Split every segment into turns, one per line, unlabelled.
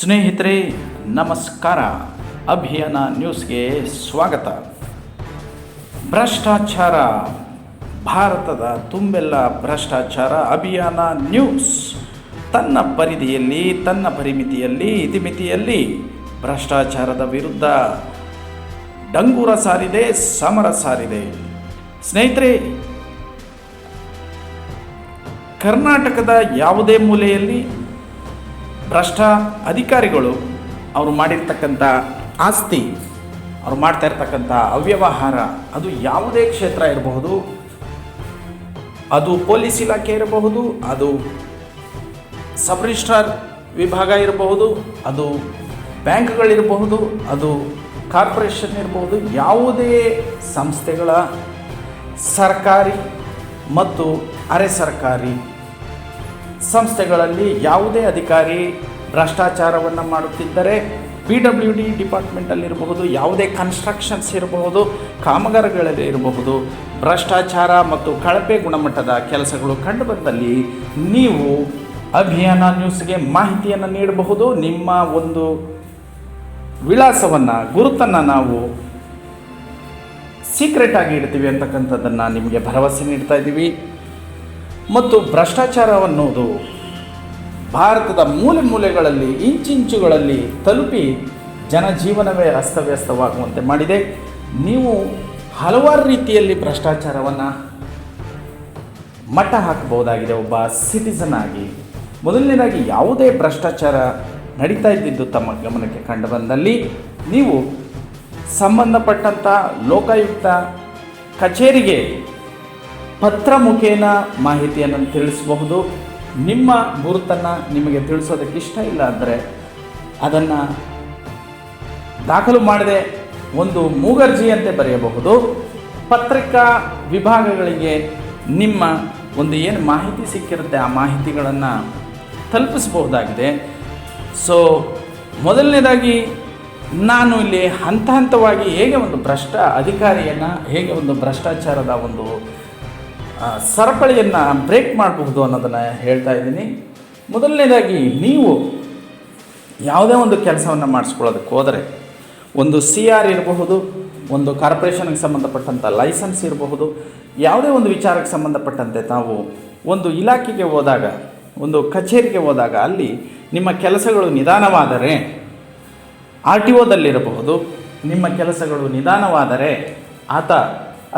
ಸ್ನೇಹಿತರೆ, ನಮಸ್ಕಾರ. ಅಭಿಯಾನ ನ್ಯೂಸ್ಗೆ ಸ್ವಾಗತ. ಭ್ರಷ್ಟಾಚಾರ, ಭಾರತದ ತುಂಬೆಲ್ಲ ಭ್ರಷ್ಟಾಚಾರ ಅಭಿಯಾನ ನ್ಯೂಸ್. ತನ್ನ ಪರಿಧಿಯಲ್ಲಿ, ತನ್ನ ಪರಿಮಿತಿಯಲ್ಲಿ, ಇತಿಮಿತಿಯಲ್ಲಿ ಭ್ರಷ್ಟಾಚಾರದ ವಿರುದ್ಧ ಡಂಗೂರ ಸಾರಿದೆ, ಸಮರ ಸಾರಿದೆ. ಸ್ನೇಹಿತರೆ, ಕರ್ನಾಟಕದ ಯಾವುದೇ ಮೂಲೆಯಲ್ಲಿ ಭ್ರಷ್ಟ ಅಧಿಕಾರಿಗಳು ಅವರು ಮಾಡಿರ್ತಕ್ಕಂಥ ಆಸ್ತಿ, ಅವ್ರು ಮಾಡ್ತಾ ಇರ್ತಕ್ಕಂಥ ಅವ್ಯವಹಾರ, ಅದು ಯಾವುದೇ ಕ್ಷೇತ್ರ ಇರಬಹುದು. ಅದು ಪೊಲೀಸ್ ಇಲಾಖೆ ಇರಬಹುದು, ಅದು ಸಬ್ ರಿಜಿಸ್ಟ್ರಾರ್ ವಿಭಾಗ ಇರಬಹುದು, ಅದು ಬ್ಯಾಂಕ್ಗಳಿರಬಹುದು ಅದು ಕಾರ್ಪೊರೇಷನ್ ಇರಬಹುದು, ಯಾವುದೇ ಸಂಸ್ಥೆಗಳ ಸರ್ಕಾರಿ ಮತ್ತು ಅರೆ ಸರ್ಕಾರಿ ಸಂಸ್ಥೆಗಳಲ್ಲಿ ಯಾವುದೇ ಅಧಿಕಾರಿ ಭ್ರಷ್ಟಾಚಾರವನ್ನು ಮಾಡುತ್ತಿದ್ದರೆ ಪಿ ಡಬ್ಲ್ಯೂ ಡಿ ಡಿಪಾರ್ಟ್ಮೆಂಟಲ್ಲಿರಬಹುದು, ಯಾವುದೇ ಕನ್ಸ್ಟ್ರಕ್ಷನ್ಸ್ ಇರಬಹುದು, ಕಾಮಗಾರಿಗಳಲ್ಲಿ ಇರಬಹುದು, ಭ್ರಷ್ಟಾಚಾರ ಮತ್ತು ಕಳಪೆ ಗುಣಮಟ್ಟದ ಕೆಲಸಗಳು ಕಂಡುಬಂದಲ್ಲಿ ನೀವು ಅಭಿಯಾನ ನ್ಯೂಸ್ಗೆ ಮಾಹಿತಿಯನ್ನು ನೀಡಬಹುದು. ನಿಮ್ಮ ಒಂದು ವಿಳಾಸವನ್ನು, ಗುರುತನ್ನು ನಾವು ಸೀಕ್ರೆಟ್ ಆಗಿ ಇಡ್ತೀವಿ ಅಂತಕ್ಕಂಥದ್ದನ್ನು ನಿಮಗೆ ಭರವಸೆ ನೀಡ್ತಾ ಇದ್ದೀವಿ. ಮತ್ತು ಭ್ರಷ್ಟಾಚಾರ ಅನ್ನೋದು ಭಾರತದ ಮೂಲೆ ಮೂಲೆಗಳಲ್ಲಿ ಇಂಚಿಂಚುಗಳಲ್ಲಿ ತಲುಪಿ ಜನಜೀವನವೇ ಅಸ್ತವ್ಯಸ್ತವಾಗುವಂತೆ ಮಾಡಿದೆ. ನೀವು ಹಲವಾರು ರೀತಿಯಲ್ಲಿ ಭ್ರಷ್ಟಾಚಾರವನ್ನು ಮಟ್ಟ ಹಾಕಬಹುದಾಗಿದೆ. ಒಬ್ಬ ಸಿಟಿಸನ್ ಆಗಿ, ಮೊದಲನೇದಾಗಿ ಯಾವುದೇ ಭ್ರಷ್ಟಾಚಾರ ನಡೀತಾ ಇದ್ದಿದ್ದು ತಮ್ಮ ಗಮನಕ್ಕೆ ಕಂಡು ಬಂದಲ್ಲಿ ನೀವು ಸಂಬಂಧಪಟ್ಟಂಥ ಲೋಕಾಯುಕ್ತ ಕಚೇರಿಗೆ ಪತ್ರ ಮುಖೇನ ಮಾಹಿತಿಯನ್ನು ತಿಳಿಸಬಹುದು. ನಿಮ್ಮ ಗುರುತನ್ನು ನಿಮಗೆ ತಿಳಿಸೋದಕ್ಕೆ ಇಷ್ಟ ಇಲ್ಲ ಅಂದರೆ ಅದನ್ನು ದಾಖಲು ಮಾಡದೆ ಒಂದು ಮೂಗರ್ಜಿಯಂತೆ ಬರೆಯಬಹುದು. ಪತ್ರಿಕಾ ವಿಭಾಗಗಳಿಗೆ ನಿಮ್ಮ ಒಂದು ಏನು ಮಾಹಿತಿ ಸಿಕ್ಕಿರುತ್ತೆ ಆ ಮಾಹಿತಿಗಳನ್ನು ತಲುಪಿಸಬಹುದಾಗಿದೆ. ಸೊ ಮೊದಲನೇದಾಗಿ ನಾನು ಇಲ್ಲಿ ಹಂತ ಹಂತವಾಗಿ ಹೇಗೆ ಒಂದು ಭ್ರಷ್ಟ ಅಧಿಕಾರಿಯನ್ನು, ಹೇಗೆ ಒಂದು ಭ್ರಷ್ಟಾಚಾರದ ಒಂದು ಸರಪಳಿಯನ್ನು ಬ್ರೇಕ್ ಮಾಡಬಹುದು ಅನ್ನೋದನ್ನು ಹೇಳ್ತಾ ಇದ್ದೀನಿ. ಮೊದಲನೇದಾಗಿ ನೀವು ಯಾವುದೇ ಒಂದು ಕೆಲಸವನ್ನು ಮಾಡಿಸ್ಕೊಳ್ಳೋದಕ್ಕೆ ಹೋದರೆ, ಒಂದು ಸಿ ಆರ್ ಇರಬಹುದು, ಒಂದು ಕಾರ್ಪೊರೇಷನ್ಗೆ ಸಂಬಂಧಪಟ್ಟಂಥ ಲೈಸೆನ್ಸ್ ಇರಬಹುದು, ಯಾವುದೇ ಒಂದು ವಿಚಾರಕ್ಕೆ ಸಂಬಂಧಪಟ್ಟಂತೆ ತಾವು ಒಂದು ಇಲಾಖೆಗೆ ಹೋದಾಗ, ಒಂದು ಕಚೇರಿಗೆ ಹೋದಾಗ ಅಲ್ಲಿ ನಿಮ್ಮ ಕೆಲಸಗಳು ನಿಧಾನವಾದರೆ ಆರ್ ಟಿ ಒದಲ್ಲಿರಬಹುದು ನಿಮ್ಮ ಕೆಲಸಗಳು ನಿಧಾನವಾದರೆ ಆತ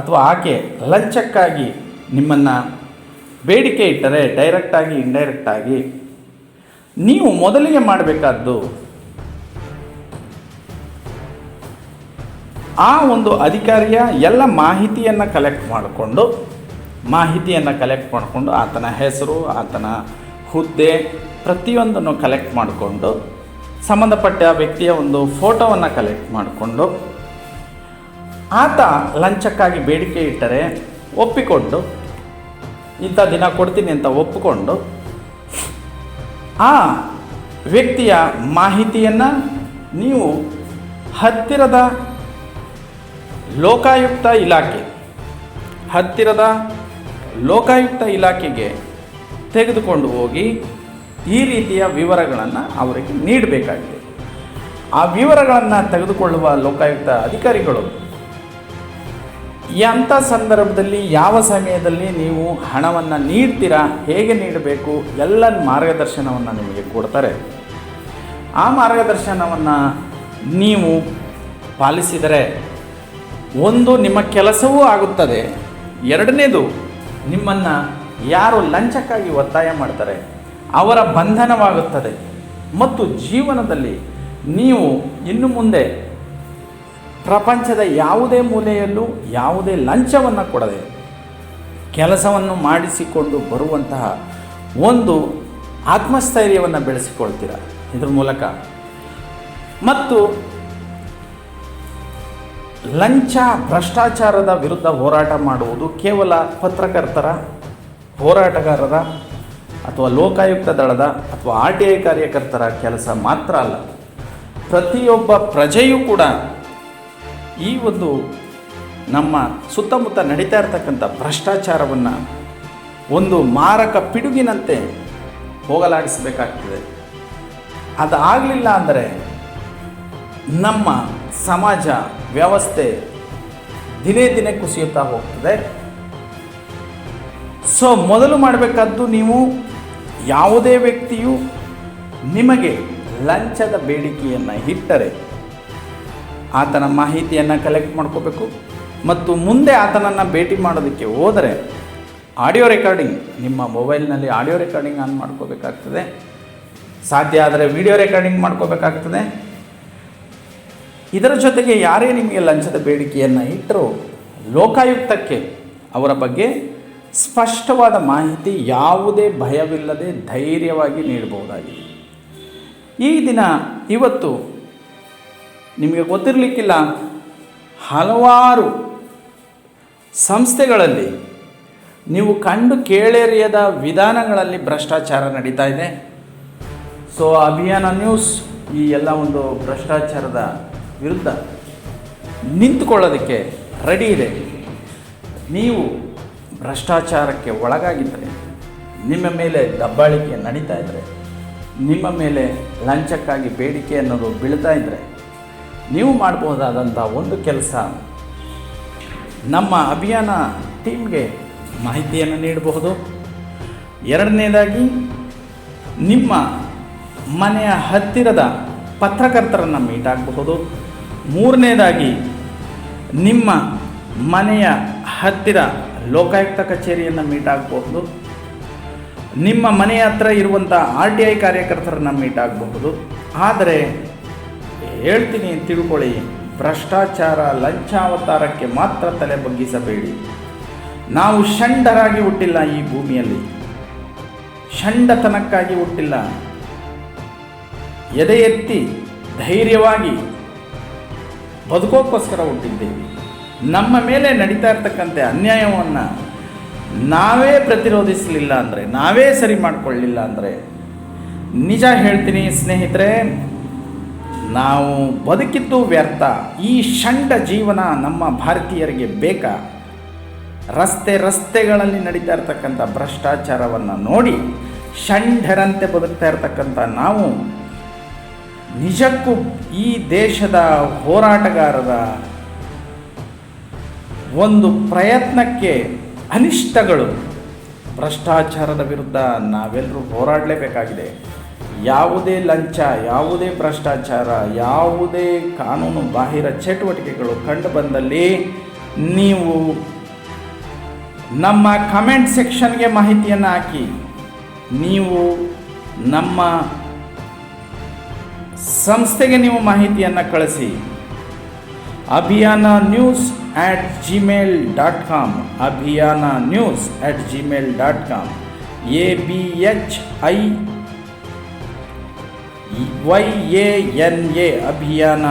ಅಥವಾ ಆಕೆ ಲಂಚಕ್ಕಾಗಿ ನಿಮ್ಮನ್ನು ಬೇಡಿಕೆ ಇಟ್ಟರೆ ಡೈರೆಕ್ಟಾಗಿ ಇಂಡೈರೆಕ್ಟಾಗಿ ನೀವು ಮೊದಲಿಗೆ ಮಾಡಬೇಕಾದ್ದು ಆ ಒಂದು ಅಧಿಕಾರಿಯ ಎಲ್ಲ ಮಾಹಿತಿಯನ್ನು ಕಲೆಕ್ಟ್ ಮಾಡಿಕೊಂಡು, ಮಾಹಿತಿಯನ್ನು ಕಲೆಕ್ಟ್ ಮಾಡಿಕೊಂಡು ಆತನ ಹೆಸರು, ಆತನ ಹುದ್ದೆ ಪ್ರತಿಯೊಂದನ್ನು ಕಲೆಕ್ಟ್ ಮಾಡಿಕೊಂಡು, ಸಂಬಂಧಪಟ್ಟ ವ್ಯಕ್ತಿಯ ಒಂದು ಫೋಟೋವನ್ನು ಕಲೆಕ್ಟ್ ಮಾಡಿಕೊಂಡು, ಆತ ಲಂಚಕ್ಕಾಗಿ ಬೇಡಿಕೆ ಇಟ್ಟರೆ ಒಪ್ಪಿಕೊಂಡು ಇಂಥ ದಿನ ಕೊಡ್ತೀನಿ ಅಂತ ಒಪ್ಪಿಕೊಂಡು ಆ ವ್ಯಕ್ತಿಯ ಮಾಹಿತಿಯನ್ನು ನೀವು ಹತ್ತಿರದ ಲೋಕಾಯುಕ್ತ ಇಲಾಖೆ, ಹತ್ತಿರದ ಲೋಕಾಯುಕ್ತ ಇಲಾಖೆಗೆ ತೆಗೆದುಕೊಂಡು ಹೋಗಿ ಈ ರೀತಿಯ ವಿವರಗಳನ್ನು ಅವರಿಗೆ ನೀಡಬೇಕಾಗಿದೆ. ಆ ವಿವರಗಳನ್ನು ತೆಗೆದುಕೊಳ್ಳುವ ಲೋಕಾಯುಕ್ತ ಅಧಿಕಾರಿಗಳು ಎಂಥ ಸಂದರ್ಭದಲ್ಲಿ ಯಾವ ಸಮಯದಲ್ಲಿ ನೀವು ಹಣವನ್ನು ನೀಡ್ತೀರಾ, ಹೇಗೆ ನೀಡಬೇಕು ಎಲ್ಲ ಮಾರ್ಗದರ್ಶನವನ್ನು ನಿಮಗೆ ಕೊಡ್ತಾರೆ. ಆ ಮಾರ್ಗದರ್ಶನವನ್ನು ನೀವು ಪಾಲಿಸಿದರೆ ಒಂದು ನಿಮ್ಮ ಕೆಲಸವೂ ಆಗುತ್ತದೆ, ಎರಡನೇದು ನಿಮ್ಮನ್ನು ಯಾರು ಲಂಚಕ್ಕಾಗಿ ಒತ್ತಾಯ ಮಾಡ್ತಾರೆ, ಅವರ ಬಂಧನವಾಗುತ್ತದೆ, ಮತ್ತು ಜೀವನದಲ್ಲಿ ನೀವು ಇನ್ನು ಮುಂದೆ ಪ್ರಪಂಚದ ಯಾವುದೇ ಮೂಲೆಯಲ್ಲೂ ಯಾವುದೇ ಲಂಚವನ್ನು ಕೊಡದೆ ಕೆಲಸವನ್ನು ಮಾಡಿಸಿಕೊಂಡು ಬರುವಂತಹ ಒಂದು ಆತ್ಮಸ್ಥೈರ್ಯವನ್ನು ಬೆಳೆಸಿಕೊಳ್ತೀರ ಇದ್ರ ಮೂಲಕ. ಮತ್ತು ಲಂಚ ಭ್ರಷ್ಟಾಚಾರದ ವಿರುದ್ಧ ಹೋರಾಟ ಮಾಡುವುದು ಕೇವಲ ಪತ್ರಕರ್ತರ ಹೋರಾಟಗಾರರ ಅಥವಾ ಲೋಕಾಯುಕ್ತ ದಳದ ಅಥವಾ ಆರ್ ಟಿ ಐ ಕಾರ್ಯಕರ್ತರ ಕೆಲಸ ಮಾತ್ರ ಅಲ್ಲ. ಪ್ರತಿಯೊಬ್ಬ ಪ್ರಜೆಯೂ ಕೂಡ ಈ ಒಂದು ನಮ್ಮ ಸುತ್ತಮುತ್ತ ನಡೀತಾ ಇರತಕ್ಕಂಥ ಭ್ರಷ್ಟಾಚಾರವನ್ನು ಒಂದು ಮಾರಕ ಪಿಡುಗಿನಂತೆ ಹೋಗಲಾಡಿಸಬೇಕಾಗ್ತದೆ. ಅದಾಗಲಿಲ್ಲ ಅಂದರೆ ನಮ್ಮ ಸಮಾಜ ವ್ಯವಸ್ಥೆ ದಿನೇ ದಿನೇ ಕುಸಿಯುತ್ತಾ ಹೋಗ್ತದೆ. ಸೊ ಮೊದಲು ಮಾಡಬೇಕಾದ್ದು ನೀವು ಯಾವುದೇ ವ್ಯಕ್ತಿಯು ನಿಮಗೆ ಲಂಚದ ಬೇಡಿಕೆಯನ್ನು ಇಟ್ಟರೆ ಆತನ ಮಾಹಿತಿಯನ್ನು ಕಲೆಕ್ಟ್ ಮಾಡ್ಕೋಬೇಕು. ಮತ್ತು ಮುಂದೆ ಆತನನ್ನು ಭೇಟಿ ಮಾಡೋದಕ್ಕೆ ಹೋದರೆ ಆಡಿಯೋ ರೆಕಾರ್ಡಿಂಗ್ ನಿಮ್ಮ ಮೊಬೈಲ್ನಲ್ಲಿ ಆಡಿಯೋ ರೆಕಾರ್ಡಿಂಗ್ ಆನ್ ಮಾಡ್ಕೋಬೇಕಾಗ್ತದೆ. ಸಾಧ್ಯ ಆದರೆ ವಿಡಿಯೋ ರೆಕಾರ್ಡಿಂಗ್ ಮಾಡ್ಕೋಬೇಕಾಗ್ತದೆ. ಇದರ ಜೊತೆಗೆ ಯಾರೇ ನಿಮಗೆ ಲಂಚದ ಬೇಡಿಕೆಯನ್ನು ಇಟ್ಟರೂ ಲೋಕಾಯುಕ್ತಕ್ಕೆ ಅವರ ಬಗ್ಗೆ ಸ್ಪಷ್ಟವಾದ ಮಾಹಿತಿ ಯಾವುದೇ ಭಯವಿಲ್ಲದೆ ಧೈರ್ಯವಾಗಿ ನೀಡಬಹುದಾಗಿದೆ. ಈ ದಿನ ಇವತ್ತು ನಿಮಗೆ ಗೊತ್ತಿರಲಿಕ್ಕಿಲ್ಲ, ಹಲವಾರು ಸಂಸ್ಥೆಗಳಲ್ಲಿ ನೀವು ಕಂಡು ಕೇಳೆರಿಯದ ವಿಧಾನಗಳಲ್ಲಿ ಭ್ರಷ್ಟಾಚಾರ ನಡೀತಾ ಇದೆ. ಸೊ ಅಭಿಯಾನ ನ್ಯೂಸ್ ಈ ಎಲ್ಲ ಒಂದು ಭ್ರಷ್ಟಾಚಾರದ ವಿರುದ್ಧ ನಿಂತುಕೊಳ್ಳೋದಕ್ಕೆ ರೆಡಿ ಇದೆ. ನೀವು ಭ್ರಷ್ಟಾಚಾರಕ್ಕೆ ಒಳಗಾಗಿದ್ದರೆ, ನಿಮ್ಮ ಮೇಲೆ ದಬ್ಬಾಳಿಕೆ ನಡೀತಾ ಇದ್ದರೆ ನಿಮ್ಮ ಮೇಲೆ ಲಂಚಕ್ಕಾಗಿ ಬೇಡಿಕೆ ಅನ್ನೋದು ಬೀಳ್ತಾ ಇದ್ದರೆ ನೀವು ಮಾಡಬಹುದಾದಂಥ ಒಂದು ಕೆಲಸ. ನಮ್ಮ ಅಭಿಯಾನ ಟೀಮ್ಗೆ ಮಾಹಿತಿಯನ್ನು ನೀಡಬಹುದು. ಎರಡನೇದಾಗಿ, ನಿಮ್ಮ ಮನೆಯ ಹತ್ತಿರದ ಪತ್ರಕರ್ತರನ್ನು ಮೀಟ್ ಆಗಬಹುದು. ಮೂರನೇದಾಗಿ, ನಿಮ್ಮ ಮನೆಯ ಹತ್ತಿರ ಲೋಕಾಯುಕ್ತ ಕಚೇರಿಯನ್ನು ಮೀಟ್ ಆಗಬಹುದು. ನಿಮ್ಮ ಮನೆಯ ಹತ್ರ ಇರುವಂಥ ಆರ್ ಟಿ ಐ ಕಾರ್ಯಕರ್ತರನ್ನು ಮೀಟ್ ಆಗಬಹುದು. ಆದರೆ ಹೇಳ್ತೀನಿ ತಿಳ್ಕೊಳ್ಳಿ. ಭ್ರಷ್ಟಾಚಾರ ಲಂಚಾವತಾರಕ್ಕೆ ಮಾತ್ರ ತಲೆ ಬಗ್ಗಿಸಬೇಡಿ. ನಾವು ಷಂಡರಾಗಿ ಹುಟ್ಟಿಲ್ಲ ಈ ಭೂಮಿಯಲ್ಲಿ. ಷಂಡತನಕ್ಕಾಗಿ ಹುಟ್ಟಿಲ್ಲ. ಎದೆ ಎತ್ತಿ ಧೈರ್ಯವಾಗಿ ಬದುಕೋಕ್ಕೋಸ್ಕರ ಹುಟ್ಟಿದ್ದೇವೆ. ನಮ್ಮ ಮೇಲೆ ನಡೀತಾ ಇರ್ತಕ್ಕಂಥ ಅನ್ಯಾಯವನ್ನು ನಾವೇ ಪ್ರತಿರೋಧಿಸಲಿಲ್ಲ ಅಂದರೆ, ನಾವೇ ಸರಿ ಮಾಡಿಕೊಳ್ಳಿಲ್ಲ ಅಂದರೆ, ನಿಜ ಹೇಳ್ತೀನಿ ಸ್ನೇಹಿತರೆ ನಾವು ಬದುಕಿದ್ದು ವ್ಯರ್ಥ. ಈ ಷಂಡ ಜೀವನ ನಮ್ಮ ಭಾರತೀಯರಿಗೆ ಬೇಕಾ? ರಸ್ತೆ ರಸ್ತೆಗಳಲ್ಲಿ ನಡೀತಾ ಇರ್ತಕ್ಕಂಥ ಭ್ರಷ್ಟಾಚಾರವನ್ನು ನೋಡಿ ಷಂಡರಂತೆ ಬದುಕ್ತಾ ಇರ್ತಕ್ಕಂಥ ನಾವು ನಿಜಕ್ಕೂ ಈ ದೇಶದ ಹೋರಾಟಗಾರರ ಒಂದು ಪ್ರಯತ್ನಕ್ಕೆ ಅನಿಷ್ಟಗಳು. ಭ್ರಷ್ಟಾಚಾರದ ವಿರುದ್ಧ ನಾವೆಲ್ಲರೂ ಹೋರಾಡಲೇಬೇಕಾಗಿದೆ. ಯಾವುದೇ ಲಂಚ, ಯಾವುದೇ ಭ್ರಷ್ಟಾಚಾರ, ಯಾವುದೇ ಕಾನೂನು ಬಾಹಿರ ಚಟುವಟಿಕೆಗಳು ಕಂಡು ಬಂದಲ್ಲಿ ನೀವು ನಮ್ಮ ಕಮೆಂಟ್ ಸೆಕ್ಷನ್ಗೆ ಮಾಹಿತಿಯನ್ನು ಹಾಕಿ, ನೀವು ನಮ್ಮ ಸಂಸ್ಥೆಗೆ ನೀವು ಮಾಹಿತಿಯನ್ನು ಕಳಿಸಿ. Abhiyana news at Gmail dot com Abhiyana news at Gmail dot com A B H I Y A N A Abhiyana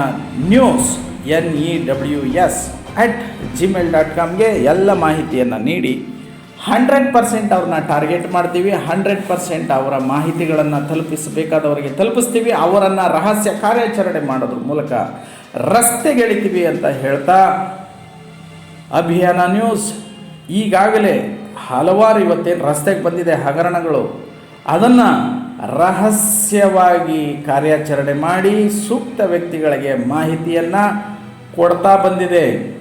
news N E W S at Gmail dot ಕಾಮ್ಗೆ ಎಲ್ಲ ಮಾಹಿತಿಯನ್ನು ನೀಡಿ. ಹಂಡ್ರೆಡ್ ಪರ್ಸೆಂಟ್ ಅವ್ರನ್ನ target ಮಾಡ್ತೀವಿ, hundred percent ಅವರ ಮಾಹಿತಿಗಳನ್ನು ತಲುಪಿಸಬೇಕಾದವರಿಗೆ ತಲುಪಿಸ್ತೀವಿ, ಅವರನ್ನು ರಹಸ್ಯ ಕಾರ್ಯಾಚರಣೆ ಮಾಡೋದ್ರ ಮೂಲಕ ರಸ್ತೆಗೆಳಿತೀವಿ ಅಂತ ಹೇಳ್ತಾ ಅಭಿಯಾನ ನ್ಯೂಸ್. ಈಗಾಗಲೇ ಹಲವಾರು ಇವತ್ತೇನು ರಸ್ತೆಗೆ ಬಂದಿದೆ ಹಗರಣಗಳು, ಅದನ್ನು ರಹಸ್ಯವಾಗಿ ಕಾರ್ಯಾಚರಣೆ ಮಾಡಿ ಸೂಕ್ತ ವ್ಯಕ್ತಿಗಳಿಗೆ ಮಾಹಿತಿಯನ್ನು ಕೊಡ್ತಾ ಬಂದಿದೆ.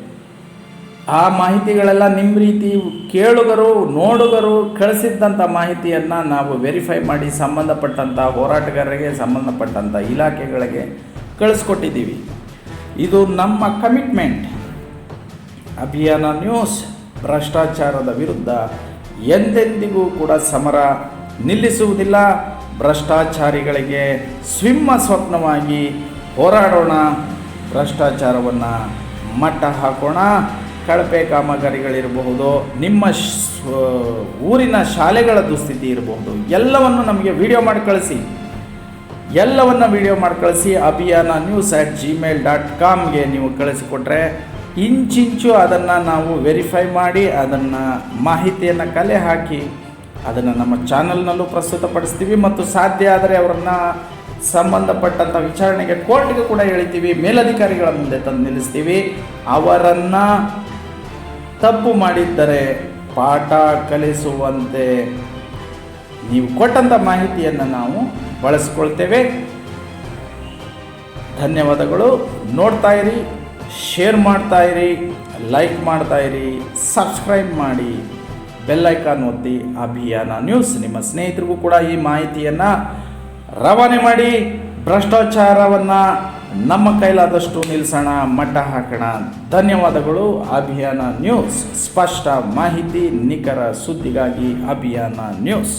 ಆ ಮಾಹಿತಿಗಳೆಲ್ಲ ನಿಮ್ಮ ರೀತಿ ಕೇಳುಗರು, ನೋಡುಗರು ಕಳಿಸಿದ್ದಂಥ ಮಾಹಿತಿಯನ್ನು ನಾವು ವೆರಿಫೈ ಮಾಡಿ ಸಂಬಂಧಪಟ್ಟಂಥ ಹೋರಾಟಗಾರರಿಗೆ ಸಂಬಂಧಪಟ್ಟಂಥ ಇಲಾಖೆಗಳಿಗೆ ಕಳಿಸ್ಕೊಟ್ಟಿದ್ದೀವಿ. ಇದು ನಮ್ಮ ಕಮಿಟ್ಮೆಂಟ್ ಅಭಿಯಾನ ನ್ಯೂಸ್ ಭ್ರಷ್ಟಾಚಾರದ ವಿರುದ್ಧ ಎಂದೆಂದಿಗೂ ಕೂಡ ಸಮರ ನಿಲ್ಲಿಸುವುದಿಲ್ಲ. ಭ್ರಷ್ಟಾಚಾರಿಗಳಿಗೆ ಸ್ವಿಮ್ಮ ಸ್ವಪ್ನವಾಗಿ ಹೋರಾಡೋಣ. ಭ್ರಷ್ಟಾಚಾರವನ್ನು ಮಟ್ಟ ಹಾಕೋಣ. ಕಳಪೆ ಕಾಮಗಾರಿಗಳಿರಬಹುದು, ನಿಮ್ಮ ಊರಿನ ಶಾಲೆಗಳ ದುಸ್ಥಿತಿ ಇರಬಹುದು. ಎಲ್ಲವನ್ನು ನಮಗೆ ವಿಡಿಯೋ ಮಾಡಿ ಕಳಿಸಿ. ಎಲ್ಲವನ್ನು ವಿಡಿಯೋ ಮಾಡಿ ಕಳಿಸಿ, Abhiyana news at Gmail dot ಕಾಮ್ಗೆ ನೀವು ಕಳಿಸಿಕೊಟ್ರೆ ಇಂಚಿಂಚು ಅದನ್ನು ನಾವು ವೆರಿಫೈ ಮಾಡಿ ಅದನ್ನು ಮಾಹಿತಿಯನ್ನು ಕಲೆ ಹಾಕಿ ಅದನ್ನು ನಮ್ಮ ಚಾನಲ್ನಲ್ಲೂ ಪ್ರಸ್ತುತಪಡಿಸ್ತೀವಿ ಮತ್ತು ಸಾಧ್ಯ ಆದರೆ ಅವರನ್ನು ಸಂಬಂಧಪಟ್ಟಂಥ ವಿಚಾರಣೆಗೆ ಕೋರ್ಟ್ಗೆ ಕೂಡ ಎಳಿತೀವಿ. ಮೇಲಧಿಕಾರಿಗಳ ಮುಂದೆ ತಂದು ನಿಲ್ಲಿಸ್ತೀವಿ. ಅವರನ್ನು ತಪ್ಪು ಮಾಡಿದ್ದರೆ ಪಾಠ ಕಲಿಸುವಂತೆ ನೀವು ಕೊಟ್ಟಂಥ ಮಾಹಿತಿಯನ್ನು ನಾವು ಬಳಸ್ಕೊಳ್ತೇವೆ. ಧನ್ಯವಾದಗಳು. ನೋಡ್ತಾ ಇರಿ, ಶೇರ್ ಮಾಡ್ತಾ ಇರಿ, ಲೈಕ್ ಮಾಡ್ತಾ ಇರಿ, ಸಬ್ಸ್ಕ್ರೈಬ್ ಮಾಡಿ. ಬೆಲ್ಲೈಕಾನ್ ಒತ್ತಿ ಅಭಿಯಾನ ನ್ಯೂಸ್. ನಿಮ್ಮ ಸ್ನೇಹಿತರಿಗೂ ಕೂಡ ಈ ಮಾಹಿತಿಯನ್ನು ರವಾನೆ ಮಾಡಿ ಭ್ರಷ್ಟಾಚಾರವನ್ನು ನಮ್ಮ ಕೈಲಾದಷ್ಟು ನಿಲ್ಲಿಸೋಣ ಮಟ್ಟ ಹಾಕೋಣ. ಧನ್ಯವಾದಗಳು. ಅಭಿಯಾನ ನ್ಯೂಸ್. ಸ್ಪಷ್ಟ ಮಾಹಿತಿ, ನಿಖರ ಸುದ್ದಿಗಾಗಿ ಅಭಿಯಾನ ನ್ಯೂಸ್.